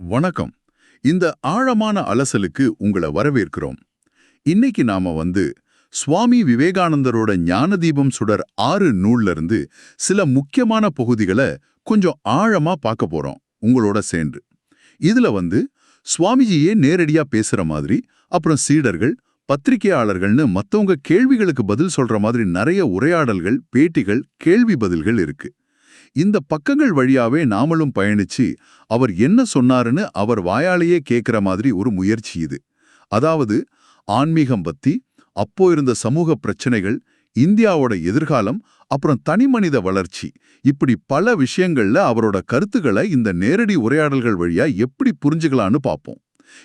வணக்கம். இந்த ஆழமான அலசலுக்கு உங்களை வரவேற்கிறோம். இன்னைக்கு நாம வந்து சுவாமி விவேகானந்தரோட ஞானதீபம் சுடர் ஆறு நூல்ல இருந்து சில முக்கியமான பகுதிகளை கொஞ்சம் ஆழமா பார்க்க போறோம். உங்களோட சேர்ந்து. இதுல வந்து சுவாமிஜியே நேரடியா பேசுற மாதிரி அப்புறம் சீடர்கள் பத்திரிகையாளர்கள்னு மத்தவங்க கேள்விகளுக்கு பதில் சொல்ற மாதிரி நிறைய உரையாடல்கள் பேட்டிகள் கேள்வி பதில்கள் இருக்கு. இந்த பக்கங்கள் வழியாவே நாமளும் பயணிச்சு அவர் என்ன சொன்னாருன்னு அவர் வாயாலேயே கேட்கிற மாதிரி ஒரு முயற்சி இது. அதாவது ஆன்மீகம் பத்தி அப்போ இருந்த சமூக பிரச்சனைகள் இந்தியாவோட எதிர்காலம் அப்புறம் தனிமனித வளர்ச்சி இப்படி பல விஷயங்கள்ல அவரோட கருத்துக்களை இந்த நேரடி உரையாடல்கள் வழியா எப்படி புரிஞ்சுக்கலான்னு பார்ப்போம்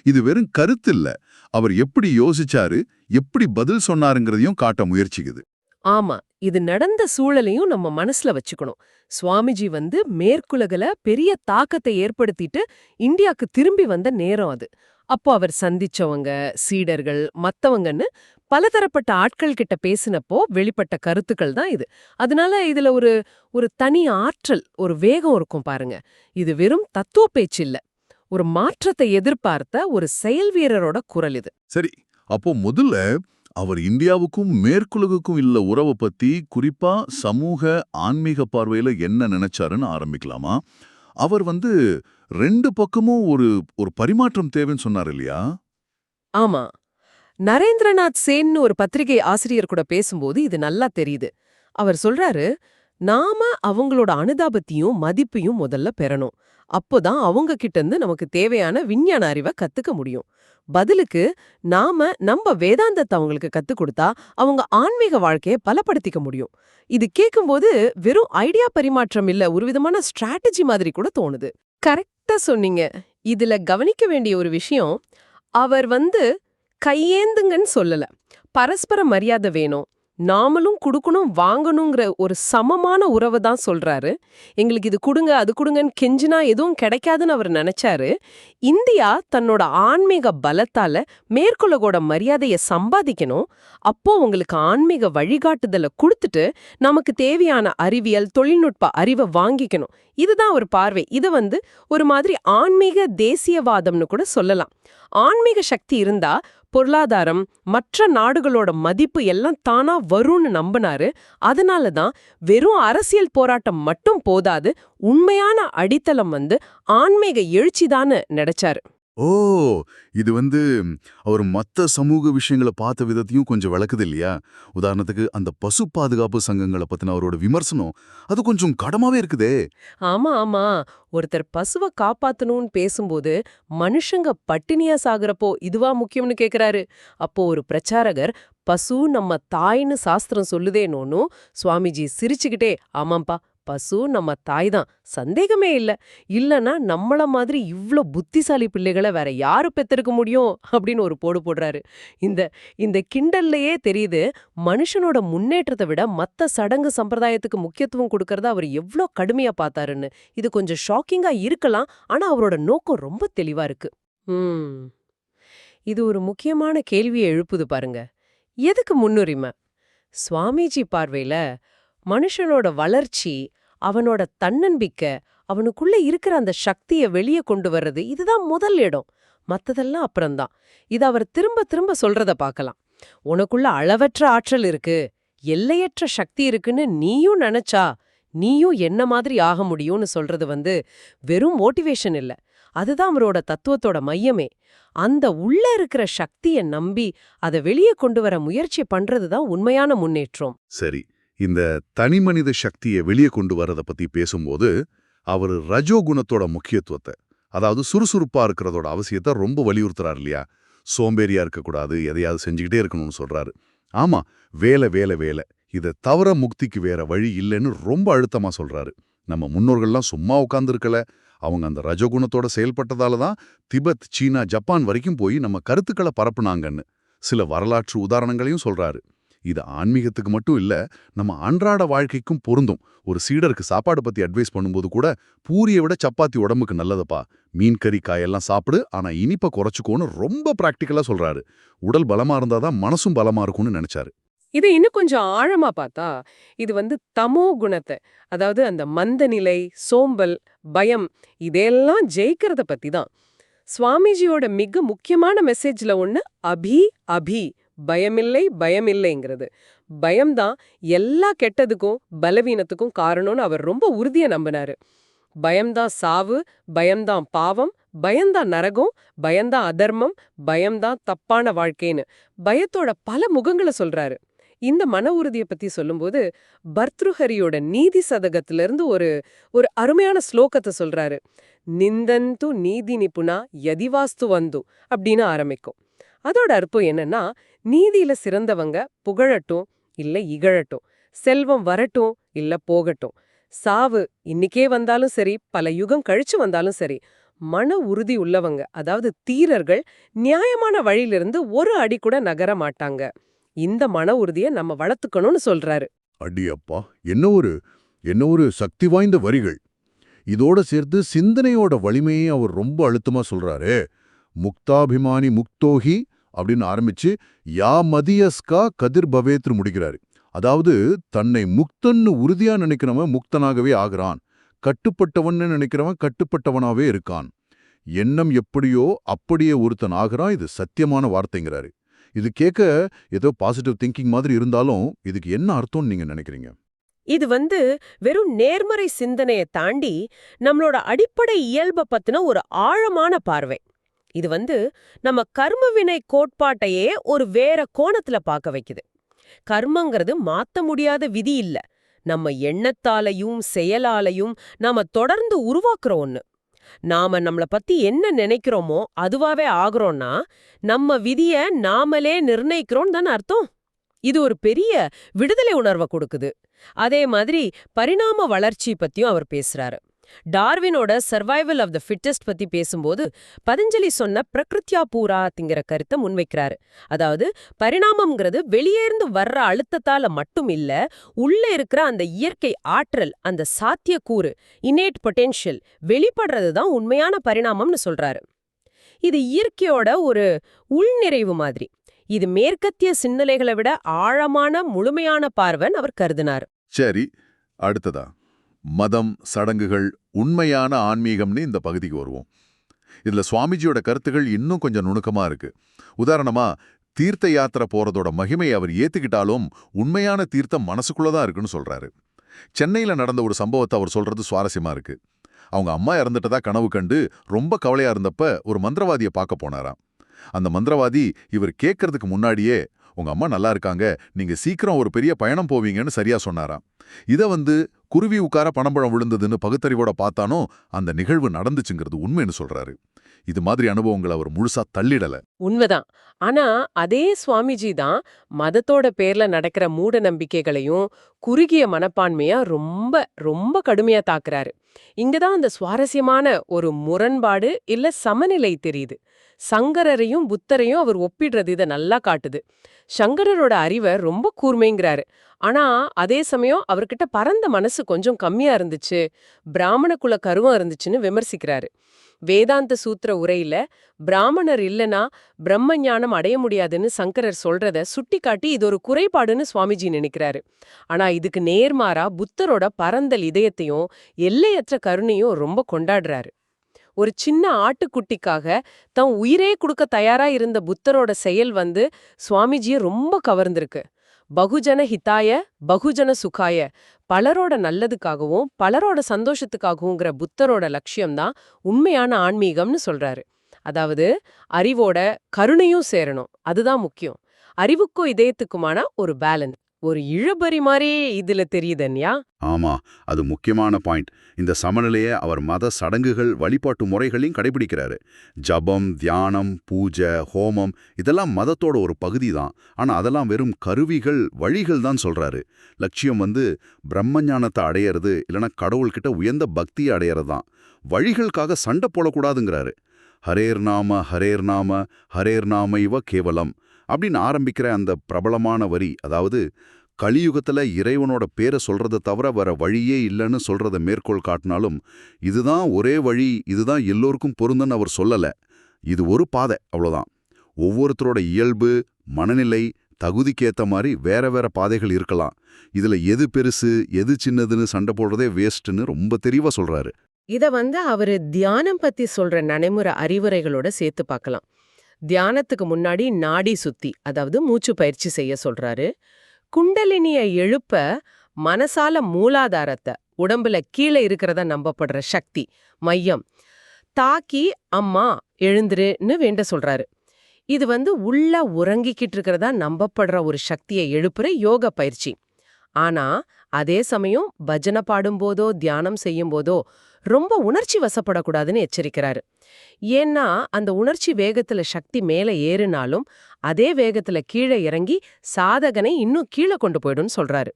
இது வெறும் கருத்து இல்ல அவர் எப்படி யோசிச்சாரு எப்படி பதில் சொன்னாருங்கிறதையும் காட்ட முயற்சிக்குது. ஆமா இது நடந்த சூழலையும் நம்ம மனசுல வச்சுக்கணும். சுவாமிஜி வந்து மேற்குலகல பெரிய தாக்கத்தை ஏற்படுத்திட்டு இந்தியாக்கு திரும்பி வந்த நேரம் அது. அப்போ அவர் சந்திச்சவங்க சீடர்கள் மத்தவங்கன்னு பலதரப்பட்ட ஆட்கள் கிட்ட பேசினப்போ வெளிப்பட்ட கருத்துக்கள் தான் இது. அதனால இதுல ஒரு ஒரு தனி ஆற்றல் ஒரு வேகம் இருக்கும் பாருங்க. இது வெறும் தத்துவ பேச்சு இல்ல. ஒரு மாற்றத்தை எதிர்பார்த்த ஒரு செயல் வீரரோட குரல் இது. சரி அப்போ முதல்ல அவர் இந்தியாவுக்கும் மேற்குலகுக்கும் இல்ல உறவை பத்தி குறிப்பா சமூக ஆன்மீக பார்வையில என்ன நினைச்சாருன்னு ஆரம்பிக்கலாமா? அவர் வந்து ரெண்டு பக்கமும் ஒரு ஒரு பரிமாற்றம் தேவைன்னு சொன்னார் இல்லையா? ஆமா. நரேந்திரநாத் சேன்னு ஒரு பத்திரிகை ஆசிரியர் கூட பேசும்போது இது நல்லா தெரியுது. அவர் சொல்றாரு நாம அவங்களோட அனுதாபத்தையும் மதிப்பையும் முதல்ல பெறணும். அப்போதான் அவங்க கிட்ட இருந்து நமக்கு தேவையான விஞ்ஞான அறிவை கத்துக்க முடியும். பதிலுக்கு நாம நம்ம வேதாந்தத்தை அவங்களுக்கு கத்துக் கொடுத்தா அவங்க ஆன்மீக வாழ்க்கையை பலப்படுத்திக்க முடியும். இது கேட்கும்போது வெறும் ஐடியா பரிமாற்றம் இல்ல ஒரு விதமான ஸ்ட்ராட்டஜி மாதிரி கூட தோணுது. கரெக்டா சொன்னீங்க. இதுல கவனிக்க வேண்டிய ஒரு விஷயம் அவர் வந்து கையேந்துங்கன்னு சொல்லல. பரஸ்பர மரியாதை வேணும். நாமளும் குடுக்கணும் வாங்கணுங்கிற ஒரு சமமான உறவை தான் சொல்றாரு. எங்களுக்கு இது கொடுங்க அது கொடுங்கன்னு கெஞ்சினா எதுவும் கிடைக்காதுன்னு அவர் நினைச்சாரு. இந்தியா தன்னோட ஆன்மீக பலத்தால மேற்குலகோட மரியாதையை சம்பாதிக்கணும். அப்போ உங்களுக்கு ஆன்மீக வழிகாட்டுதலை கொடுத்துட்டு நமக்கு தேவையான அறிவியல் தொழில்நுட்ப அறிவை வாங்கிக்கணும். இதுதான் ஒரு பார்வை. இது வந்து ஒரு மாதிரி ஆன்மீக தேசியவாதம்னு கூட சொல்லலாம். ஆன்மீக சக்தி இருந்தா பொருளாதாரம் மற்ற நாடுகளோட மதிப்பு எல்லாம் தானா வரும்னு நம்பினாரு. அதனால தான் வெறும் அரசியல் போராட்டம் மட்டும் போதாது உண்மையான அடித்தளம் வந்து ஆன்மீக எழுச்சிதான்னு நினைச்சாரு. ஓ! இது வந்து அவர் மத்த சமூக விஷயங்களை பார்த்த விதத்தையும் கொஞ்சம் விளக்குது இல்லையா? உதாரணத்துக்கு அந்த பசு பாதுகாப்பு சங்கங்களை பத்தின அவரோட விமர்சனம் அது கொஞ்சம் கடமாவே இருக்குதே. ஆமா ஆமா. ஒருத்தர் பசுவை காப்பாத்தணும்னு பேசும்போது மனுஷங்க பட்டினியா சாகுறப்போ இதுவா முக்கியம்னு கேக்குறாரு. அப்போ ஒரு பிரச்சாரகர் பசு நம்ம தாய்னு சாஸ்திரம் சொல்லுதேனோன்னு சுவாமிஜி சிரிச்சுக்கிட்டே ஆமாம்பா பசு நம்ம தாய் தான். சந்தேகமே இல்ல. இல்லனா நம்மள மாதிரி இவ்ளோ புத்திசாலி பிள்ளைகளை வேற யாரு பெத்திருக்க முடியும்? அப்படின்னு ஒரு போடு போடுறாரு. இந்த இந்த கிண்டல்லையே தெரியுது மனுஷனோட முன்னேற்றத்தை விட மத்த சடங்கு சம்பிரதாயத்துக்கு முக்கியத்துவம் கொடுக்கறத அவர் எவ்ளோ கடுமையா பார்த்தாருன்னு. இது கொஞ்சம் ஷாக்கிங்கா இருக்கலாம் ஆனா அவரோட நோக்கம் ரொம்ப தெளிவா இருக்கு. ம். இது ஒரு முக்கியமான கேள்வியை எழுப்புது பாருங்க. எதுக்கு முன்னுரிமை? சுவாமிஜி பார்வையில மனுஷனோட வளர்ச்சி அவனோட தன்னம்பிக்கை அவனுக்குள்ள இருக்கிற அந்த சக்தியை வெளியே கொண்டு வர்றது இதுதான் முதல் இடம். மத்ததெல்லாம் அப்புறம்தான். இது அவர் திரும்ப திரும்ப சொல்றத பார்க்கலாம். உனக்குள்ள அளவற்ற ஆற்றல் இருக்கு எல்லையற்ற சக்தி இருக்குன்னு நீயும் நினைச்சா நீயும் என்ன மாதிரி ஆக முடியும்னு சொல்றது வந்து வெறும் மோட்டிவேஷன் இல்ல. அதுதான் அவரோட தத்துவத்தோட மையமே. அந்த உள்ள இருக்கிற சக்தியை நம்பி அதை வெளியே கொண்டு வர முயற்சி பண்றதுதான் உண்மையான முன்னேற்றம். சரி. இந்த தனிமனித சக்தியை வெளியே கொண்டு வர்றதை பத்தி பேசும்போது அவர் ரஜோகுணத்தோட முக்கியத்துவத்தை அதாவது சுறுசுறுப்பா இருக்கிறதோட அவசியத்தை ரொம்ப வலியுறுத்துறாரு இல்லையா? சோம்பேறியா இருக்கக்கூடாது எதையாவது செஞ்சுக்கிட்டே இருக்கணும்னு சொல்றாரு. ஆமா வேலை வேலை வேலை. இதை தவிர முக்திக்கு வேற வழி இல்லைன்னு ரொம்ப அழுத்தமா சொல்றாரு. நம்ம முன்னோர்கள்லாம் சும்மா உட்காந்துருக்கல அவங்க அந்த ரஜகுணத்தோட செயல்பட்டதால தான் திபெத் சீனா ஜப்பான் வரைக்கும் போய் நம்ம கருத்துக்களை பரப்புனாங்கன்னு. சில வரலாற்று உதாரணங்களையும் சொல்றாரு. இது ஆன்மீகத்துக்கு மட்டும் இல்ல நம்ம அன்றாட வாழ்க்கைக்கும் பொருந்தும். ஒரு சீடருக்கு சாப்பாடு பத்தி அட்வைஸ் பண்ணும்போது கூட பூரியை விட சப்பாத்தி உடம்புக்கு நல்லதுப்பா. மீன் கறி காயெல்லாம் சாப்பிடு ஆனா இனிப்பை குறைச்சிக்கோன்னு ரொம்ப பிராக்டிக்கலா சொல்றாரு. உடல் பலமா இருந்தாதான் மனசும் பலமா இருக்கும்னு நினைச்சாரு. இதை இன்னும் கொஞ்சம் ஆழமா பார்த்தா இது வந்து தமோ குணத்தை அதாவது அந்த மந்த நிலை சோம்பல் பயம் இதெல்லாம் ஜெயிக்கிறத பத்தி தான். சுவாமிஜியோட மிக முக்கியமான மெசேஜ்ல ஒன்று அபி அபி. பயமில்லை பயமில்லைங்கிறது. பயம்தான் எல்லா கெட்டதுக்கும் பலவீனத்துக்கும் காரணம்னு அவர் ரொம்ப உறுதியை நம்பினாரு. பயம்தான் சாவு பயம்தான் பாவம் பயம்தான் நரகம் பயம்தான் அதர்மம் பயம்தான் தப்பான வாழ்க்கைன்னு. பயத்தோட பல முகங்களை சொல்றாரு. இந்த மன உறுதியை பத்தி சொல்லும்போது பர்த்ருஹரியோட நீதி சதகத்திலிருந்து ஒரு ஒரு அருமையான ஸ்லோகத்தை சொல்றாரு. நிந்தந்து நீதி நிபுணா யதிவாஸ்து வந்து அப்படின்னு ஆரம்பிக்கும். அதோட அர்த்தம் என்னன்னா நீதியில சிறந்தவங்க புகழட்டும் இல்ல இகழட்டும். செல்வம் வரட்டும் இல்ல போகட்டும். சாவு இன்னிக்கே வந்தாலும் சரி பல யுகம் கழிச்சு வந்தாலும் சரி மன உறுதி உள்ளவங்க அதாவது தீரர்கள் நியாயமான வழியிலிருந்து ஒரு அடி கூட நகர மாட்டாங்க. இந்த மன உறுதியை நம்ம வளர்த்துக்கணும்னு சொல்றாரு. அடியப்பா என்ன ஒரு என்ன ஒரு சக்தி வாய்ந்த வரிகள். இதோட சேர்த்து சிந்தனையோட வலிமையை அவர் ரொம்ப அழுத்தமா சொல்றாரு. முக்தாபிமானி முக்தோஹி அப்படின்னு ஆரம்பிச்சு யா மதியஸ்கா கதிர் பவேத்ரு முடிக்கிறாரு. அதாவது தன்னை முக்தன்னு உறுதியா நினைக்கிறவன் முக்தனாகவே ஆகிறான். கட்டுப்பட்டவன்னு நினைக்கிறவன் கட்டுப்பட்டவனாவே இருக்கான். எண்ணம் எப்படியோ அப்படியே ஒருத்தன் ஆகிறான். இது சத்தியமான வார்த்தைங்கிறாரு. இது கேட்க ஏதோ பாசிட்டிவ் திங்கிங் மாதிரி இருந்தாலும் இதுக்கு என்ன அர்த்தம்னு நீங்க நினைக்கிறீங்க? இது வந்து வெறும் நேர்மறை சிந்தனையை தாண்டி நம்மளோட அடிப்படை இயல்பை பத்தின ஒரு ஆழமான பார்வை. இது வந்து நம்ம கர்மவினை கோட்பாட்டையே ஒரு வேற கோணத்துல பார்க்க வைக்குது. கர்மங்கிறது மாத்த முடியாத விதி இல்ல. நம்ம எண்ணத்தாலையும் செயலாலையும் நாம தொடர்ந்து உருவாக்குற ஒண்ணு. நாம நம்மள பத்தி என்ன நினைக்கிறோமோ அதுவாவே ஆகிறோம்னா நம்ம விதிய நாமளே நிர்ணயிக்கிறோம் தானே அர்த்தம்? இது ஒரு பெரிய விடுதலை உணர்வை கொடுக்குது. அதே மாதிரி பரிணாம வளர்ச்சி பத்தியும் அவர் பேசுறாரு. டார்வினோட சர்வைவல் ஆஃப் த ஃபிட்டஸ்ட் பத்தி பேசும்போது பதஞ்சலி சொன்ன பிரகிருத்யா பூராத்திங்கிற கருத்தை முன்வைக்கிறாரு. அதாவது பரிணாமம்ங்கிறது வெளியேர்ந்து வர்ற அழுத்தத்தால மட்டும் இல்ல உள்ள இருக்கிற அந்த இயற்கை ஆற்றல் அந்த சாத்தியக்கூறு இன்னேட் பொட்டென்ஷியல் வெளிப்படுறது தான் உண்மையான பரிணாமம்னு சொல்றாரு. இது இயற்கையோட ஒரு உள்நிறைவு மாதிரி. இது மேற்கத்திய சிந்தனைகளை விட ஆழமான முழுமையான பார்வன் அவர் கருதினார். சரி அடுத்ததா? மதம் சடங்குகள் உண்மையான ஆன்மீகம்னு இந்த பகுதிக்கு வருவோம். இதுல சுவாமிஜியோட கருத்துகள் இன்னும் கொஞ்சம் நுணுக்கமா இருக்கு. உதாரணமா தீர்த்த யாத்திரை போறதோட மகிமையை அவர் ஏத்துக்கிட்டாலும் உண்மையான தீர்த்தம் மனசுக்குள்ளே தான் இருக்குன்னு சொல்றாரு. சென்னையில நடந்த ஒரு சம்பவத்தை அவர் சொல்றது சுவாரஸ்யமா இருக்கு. அவங்க அம்மா இறந்துட்டதா கனவு கண்டு ரொம்ப கவலையா இருந்தப்ப ஒரு மந்திரவாதியை பார்க்க போனாராம். அந்த மந்திரவாதி இவர் கேட்கறதுக்கு முன்னாடியே உங்க அம்மா நல்லா இருக்காங்க நீங்க சீக்கிரம் ஒரு பெரிய பயணம் போவீங்கன்னு சரியா சொன்னாராம். இத வந்து குருவி உட்கார பணம்பழம் விழுந்ததுன்னு பகுத்தறிவோட பார்த்தானோ அந்த நிகழ்வு நடந்துச்சுங்கிறது உண்மைன்னு சொல்றாரு. இது மாதிரி அனுபவங்களை அவர் முழுசா தள்ளிடல. உண்மைதான். ஆனா அதே சுவாமிஜி தான் மதத்தோட பேர்ல நடக்கிற மூட நம்பிக்கைகளையும் குறுகிய மனப்பான்மையா ரொம்ப ரொம்ப கடுமையா தாக்குறாரு. இங்கதான் அந்த சுவாரஸ்யமான ஒரு முரண்பாடு இல்ல சமநிலை தெரியுது. சங்கரரையும் புத்தரையும் அவர் ஒப்பிடுறது இதை நல்லா காட்டுது. சங்கரரோட அறிவை ரொம்ப கூர்மைங்கிறாரு. ஆனா அதே சமயம் அவர்கிட்ட பரந்த மனசு கொஞ்சம் கம்மியா இருந்துச்சு பிராமண குல கருவம் இருந்துச்சுன்னு விமர்சிக்கிறாரு. வேதாந்த சூத்திர உரையில பிராமணர் இல்லனா பிரம்ம ஞானம் அடைய முடியாதுன்னு சங்கரர் சொல்றத சுட்டிக்காட்டி இது ஒரு குறைபாடுன்னு சுவாமிஜி நினைக்கிறாரு. ஆனா இதுக்கு நேர்மாறா புத்தரோட பரந்தல் இதயத்தையும் எல்லையற்ற கருணையும் ரொம்ப கொண்டாடுறாரு. ஒரு சின்ன ஆட்டுக்குட்டிக்காக தன் உயிரே கொடுக்க தயாரா இருந்த புத்தரோட செயல் வந்து சுவாமிஜிய ரொம்ப கவர்ந்திருக்கு. பகுஜன ஹிதாய பகுஜன சுகாய பலரோட நல்லதுக்காகவும் பலரோட சந்தோஷத்துக்காகவும்ங்கிற புத்தரோட லட்சியம்தான் உண்மையான ஆன்மீகம்னு சொல்றாரு. அதாவது அறிவோட கருணையும் சேரணும். அதுதான் முக்கியம். அறிவுக்கும் இதயத்துக்குமான ஒரு பேலன்ஸ் ஒரு இழுபறி மாதிரி இதுல தெரியுதன்யா ஆமா அது முக்கியமான பாயிண்ட். இந்த சமநிலையை அவர் மத சடங்குகள் வழிபாட்டு முறைகளையும் கடைபிடிக்கிறாரு. ஜபம் தியானம் பூஜை ஹோமம் இதெல்லாம் மதத்தோட ஒரு பகுதி தான். ஆனா அதெல்லாம் வெறும் கருவிகள் வழிகள் தான் சொல்றாரு. லட்சியம் வந்து பிரம்ம ஞானத்தை அடையிறது இல்லைன்னா கடவுள்கிட்ட உயர்ந்த பக்தியை அடையிறது தான். வழிகளுக்காக சண்டை போடக்கூடாதுங்கிறாரு. ஹரேர் நாம ஹரேர் நாம ஹரேர் நாம இவ கேவலம். அப்படின்னு ஆரம்பிக்கிற அந்த பிரபலமான வரி அதாவது கலியுகத்துல இறைவனோட பேரை சொல்கிறத தவிர வர வழியே இல்லைன்னு சொல்றத மேற்கோள் காட்டினாலும் இதுதான் ஒரே வழி இதுதான் எல்லோருக்கும் பொருந்துன்னு அவர் சொல்லல. இது ஒரு பாதை அவ்வளோதான் ஒவ்வொருத்தரோட இயல்பு மனநிலை தகுதிக்கேற்ற மாதிரி வேற வேற பாதைகள் இருக்கலாம். இதுல எது பெருசு எது சின்னதுன்னு சண்டை போடுறதே வேஸ்ட்டுன்னு ரொம்ப தெளிவா சொல்றாரு. இத வந்து அவர் தியானம் பத்தி சொல்ற நடைமுறை அறிவுரைகளோட சேர்த்து பார்க்கலாம். தியானத்துக்கு முன்னாடி நாடி சுத்தி அதாவது மூச்சு பயிற்சி செய்ய சொல்றாரு. குண்டலினிய எழுப்ப மனசால மூலாதாரத்தை உடம்புல கீழே இருக்கிறத நம்பப்படுற சக்தி மையம் தாக்கி அம்மா எழுந்துருன்னு வேண்ட சொல்றாரு. இது வந்து உள்ள உறங்கிக்கிட்டு இருக்கிறதா நம்பப்படுற ஒரு சக்தியை எழுப்புற யோக பயிற்சி. ஆனா அதே சமயம் பஜனை பாடும்போதோ தியானம் செய்யும்போதோ ரொம்ப உணர்ச்சி வசப்படக்கூடாதுன்னு எச்சரிக்கிறாரு. ஏன்னா அந்த உணர்ச்சி வேகத்துல சக்தி மேல ஏறினாலும் அதே வேகத்துல கீழே இறங்கி சாதகனை இன்னும் கீழே கொண்டு போயிடும்னு சொல்றாரு.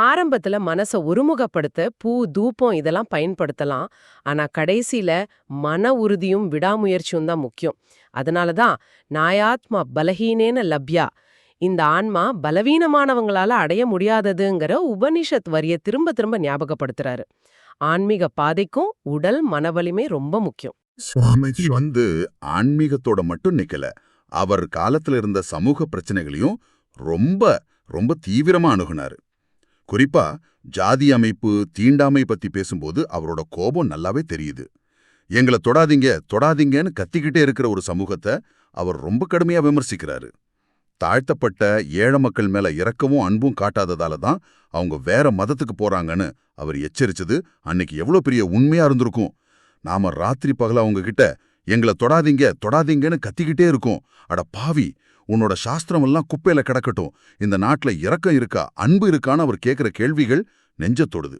ஆரம்பத்துல மனச ஒருமுகப்படுத்த பூ தூப்பம் இதெல்லாம் பயன்படுத்தலாம். ஆனா கடைசியில மன உறுதியும் விடாமுயற்சியும் தான் முக்கியம். அதனால தான் நாயாத்மா பலஹீனேன லப்யா இந்த ஆன்மா பலவீனமானவங்களால அடைய முடியாததுங்கிற உபனிஷத் வரிய திரும்ப திரும்ப ஞாபகப்படுத்துறாரு. ஆன்மீக பாதைக்கும் உடல் மனவலிமை ரொம்ப முக்கியம். சுவாமிஜி வந்து ஆன்மீகத்தோட மட்டும் நிக்கல. அவர் காலத்துல இருந்த சமூக பிரச்சனைகளையும் ரொம்ப ரொம்ப தீவிரமா அணுகுனாரு. குறிப்பா ஜாதி அமைப்பு தீண்டாமை பத்தி பேசும்போது அவரோட கோபம் நல்லாவே தெரியுது. எங்களை தொடாதீங்க தொடாதீங்கன்னு கத்திக்கிட்டே இருக்கிற ஒரு சமூகத்தை அவர் ரொம்ப கடுமையா விமர்சிக்கிறாரு. தாழ்த்தப்பட்ட ஏழை மக்கள் மேல இறக்கவும் அன்பும் காட்டாததால தான் அவங்க வேற மதத்துக்கு போறாங்கன்னு அவர் எச்சரிச்சது. அன்னைக்கு எவ்வளோ பெரிய உண்மையா இருந்திருக்கும். நாம ராத்திரி பகல அவங்க கிட்ட எங்களை தொடாதீங்க தொடாதீங்கன்னு கத்திக்கிட்டே இருக்கோம். அட பாவி உன்னோட சாஸ்திரம் எல்லாம் குப்பையில கிடக்கட்டும். இந்த நாட்டுல இறக்கம் இருக்கா அன்பு இருக்கான்னு அவர் கேட்குற கேள்விகள் நெஞ்ச தொடுது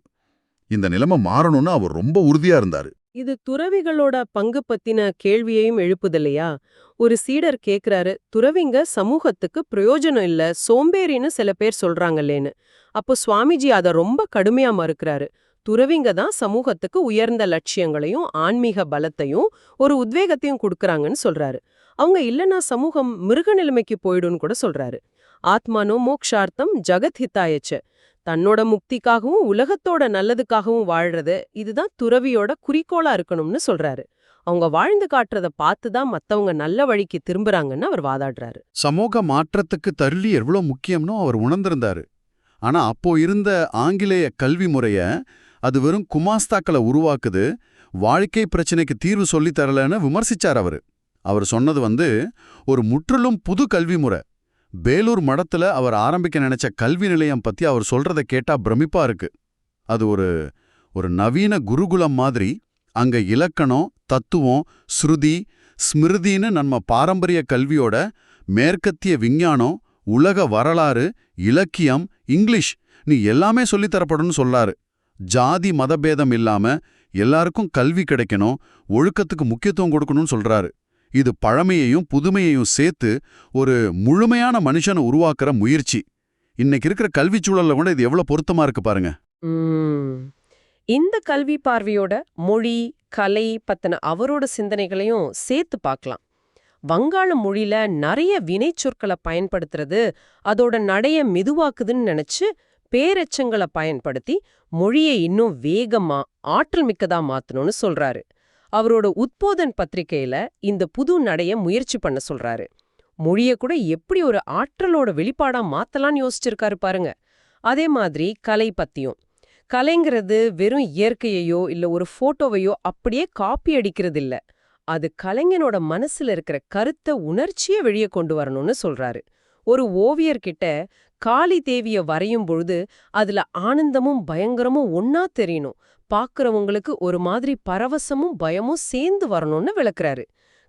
இந்த நிலைமை மாறணும்னு அவர் ரொம்ப உறுதியா இருந்தாரு. இது துறவிகளோட பங்கு பத்தின கேள்வியையும் எழுப்புதில்லையா? ஒரு சீடர் கேக்குறாரு துறவிங்க சமூகத்துக்கு பிரயோஜனம் இல்ல சோம்பேறின்னு சில பேர் சொல்றாங்களேன்னு. அப்போ சுவாமிஜி அத ரொம்ப கடுமையா மறுக்கிறாரு. துறவிங்க தான் சமூகத்துக்கு உயர்ந்த லட்சியங்களையும் ஆன்மீக பலத்தையும் ஒரு உத்வேகத்தையும் கொடுக்கறாங்கன்னு சொல்றாரு. அவங்க இல்லனா சமூகம் மிருக நிலைமைக்கு போயிடும்னு கூட சொல்றாரு. ஆத்மானோ மோக்ஷார்த்தம் ஜகத் ஹித்தாயச்சு தன்னோட முக்திக்காகவும் உலகத்தோட நல்லதுக்காகவும் வாழ்றது இதுதான் துறவியோட குறிக்கோளா இருக்கணும்னு சொல்றாரு. அவங்க வாழ்ந்து காட்டுறத பார்த்து தான் மத்தவங்க நல்ல வழிக்கு திரும்புறாங்கன்னு அவர் வாதாடுறாரு. சமூக மாற்றத்துக்கு தருளி எவ்வளோ முக்கியம்னு அவர் உணர்ந்திருந்தாரு. ஆனா அப்போ இருந்த ஆங்கிலேய கல்வி முறைய அது வெறும் குமாஸ்தாக்களை உருவாக்குது வாழ்க்கை பிரச்சனைக்கு தீர்வு சொல்லித் தரலன்னு விமர்சிச்சார் அவரு. அவர் சொன்னது வந்து ஒரு முற்றிலும் புது கல்வி முறை. பேலூர் மடத்துல அவர் ஆரம்பிக்க நினைச்ச கல்வி நிலையம் பத்தி அவர் சொல்றத கேட்டா பிரமிப்பா இருக்கு. அது ஒரு ஒரு நவீன குருகுலம் மாதிரி அங்க இலக்கணம் தத்துவம் ஸ்ருதி ஸ்மிருதின்னு நம்ம பாரம்பரிய கல்வியோட மேற்கத்திய விஞ்ஞானம் உலக வரலாறு இலக்கியம் இங்கிலீஷ் நீ எல்லாமே சொல்லித்தரப்படும்னு சொல்லாரு. ஜாதி மதபேதம் இல்லாம எல்லாருக்கும் கல்வி கிடைக்கணும் ஒழுக்கத்துக்கு முக்கியத்துவம் கொடுக்கணும்னு சொல்றாரு. இது பழமையையும் புதுமையையும் சேர்த்து ஒரு முழுமையான மனுஷனை உருவாக்குற முயற்சி. இன்னைக்கு இருக்கிற கல்விச் சூழல்ல கூட இது எவ்வளவு பொருத்தமா இருக்கு பாருங்க. இந்த கல்வி பார்வையோட மொழி கலை பத்தின அவரோட சிந்தனைகளையும் சேர்த்து பார்க்கலாம். வங்காள மொழியில நிறைய வினைச்சொற்களை பயன்படுத்துறது அதோட நடைய மெதுவாக்குதுன்னு நினைச்சு பேரெச்சங்களை பயன்படுத்தி மொழியை இன்னும் வேகமா ஆற்றல் மிக்கதா மாத்தணும்னு சொல்றாரு. அவரோட உத்போதன் பத்திரிகையில இந்த புது நடைய முயற்சி பண்ண சொல்றாரு. மொழிய கூட எப்படி ஒரு ஆற்றலோட வெளிப்பாடா மாத்தலாம்னு யோசிச்சிருக்காரு பாருங்க. அதே மாதிரி கலை பத்தியும். கலைங்கிறது வெறும் இயற்கையையோ இல்ல ஒரு போட்டோவையோ அப்படியே காப்பி அடிக்கிறது இல்ல அது கலைஞனோட மனசுல இருக்கிற கருத்த உணர்ச்சிய வெளியே கொண்டு வரணும்னு சொல்றாரு. ஒரு ஓவியர்கிட்ட காளி தேவிய வரையும் பொழுது அதுல ஆனந்தமும் பயங்கரமும் ஒன்னா தெரியணும். பாக்குறவங்களுக்கு ஒரு மாதிரி பரவசமும் பயமும் சேர்ந்து வரணும்னு விளக்குறாரு.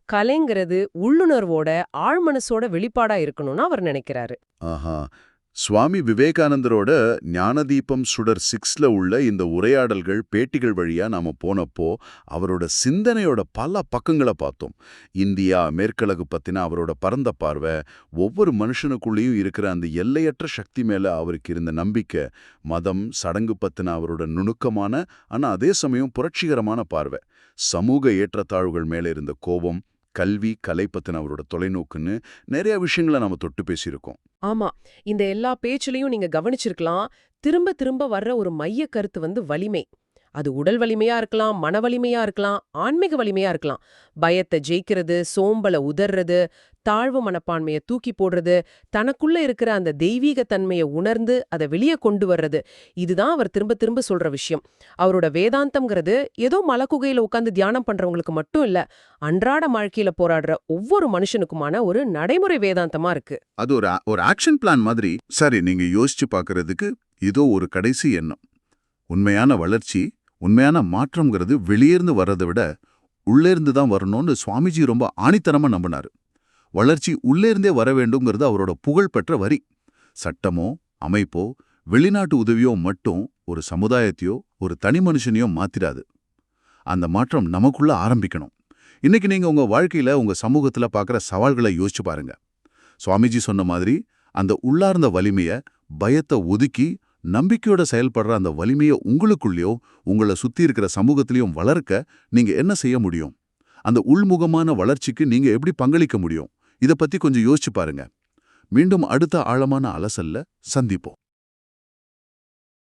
கலைங்கிறது உள்ளுணர்வோட ஆழ்மனசோட வெளிப்பாடா இருக்கணும்னு அவர் நினைக்கிறாரு. ஆஹா. சுவாமி விவேகானந்தரோட ஞானதீபம் சுடர் சிக்ஸ்ல உள்ள இந்த உரையாடல்கள் பேட்டிகள் வழியா நாம போனப்போ அவரோட சிந்தனையோட பல பக்கங்களை பார்த்தோம். இந்தியா மேற்கலகு பத்தின அவரோட பரந்த பார்வை ஒவ்வொரு மனுஷனுக்குள்ளேயும் இருக்கிற அந்த எல்லையற்ற சக்தி மேல அவருக்கு இருந்த நம்பிக்கை மதம் சடங்கு பத்தின அவரோட நுணுக்கமான ஆனா அதே சமயம் புரட்சிகரமான பார்வை. சமூக ஏற்றத்தாழ்வுகள் மேல இருந்த கோபம் கல்வி கலை பத்தின அவரோட தொலைநோக்குன்னு நிறைய விஷயங்களை நாம தொட்டு பேசியிருக்கோம். ஆமா. இந்த எல்லா பேச்சுலயும் நீங்க கவனிச்சிருக்கலாம். திரும்ப திரும்ப வர்ற ஒரு மைய கருத்து வந்து வலிமை. அது உடல் வலிமையா இருக்கலாம் மன வலிமையா இருக்கலாம் ஆன்மீக வலிமையா இருக்கலாம். பயத்தை ஜெயிக்கிறது சோம்பலை உதர்றது தாழ்வு மனப்பான்மையை தூக்கி போடுறது தனக்குள்ள இருக்கிற அந்த தெய்வீக தன்மையை உணர்ந்து அதை வெளியே கொண்டு வர்றது. இதுதான் அவர் திரும்ப திரும்ப சொல்ற விஷயம். அவரோட வேதாந்தம்ங்கிறது ஏதோ மலக்குகையில உட்காந்து தியானம் பண்றவங்களுக்கு மட்டும் இல்ல அன்றாட வாழ்க்கையில போராடுற ஒவ்வொரு மனுஷனுக்குமான ஒரு நடைமுறை வேதாந்தமா இருக்கு. அது ஒரு ஒரு ஆக்ஷன் பிளான் மாதிரி சரி நீங்க யோசிச்சு பாக்குறதுக்கு இதோ ஒரு கடைசி எண்ணம். உண்மையான வளர்ச்சி உண்மையான மாற்றம்ங்கிறது வெளியேருந்து வர்றதை விட உள்ளேருந்து தான் வரணும்னு சுவாமிஜி ரொம்ப ஆணித்தனமா நம்பினார். வளர்ச்சி உள்ளேருந்தே வர வேண்டும்ங்கிறது அவரோட புகழ்பெற்ற வரி. சட்டமோ அமைப்போ வெளிநாட்டு உதவியோ மட்டும் ஒரு சமுதாயத்தையோ ஒரு தனி மனுஷனையோ மாத்திராது. அந்த மாற்றம் நமக்குள்ள ஆரம்பிக்கணும். இன்னைக்கு நீங்க உங்க வாழ்க்கையில உங்க சமூகத்துல பார்க்குற சவால்களை யோசிச்சு பாருங்க. சுவாமிஜி சொன்ன மாதிரி அந்த உள்ளார்ந்த வலிமைய பயத்தை ஒதுக்கி நம்பிக்கையோட செயல்படுற அந்த வலிமையை உங்களுக்குள்ளேயோ உங்களை சுத்தி இருக்கிற சமூகத்திலையும் வளர்க்க நீங்க என்ன செய்ய முடியும்? அந்த உள்முகமான வளர்ச்சிக்கு நீங்க எப்படி பங்களிக்க முடியும்? இத பத்தி கொஞ்சம் யோசிச்சு பாருங்க. மீண்டும் அடுத்த ஆழமான அலசல்ல சந்திப்போம்.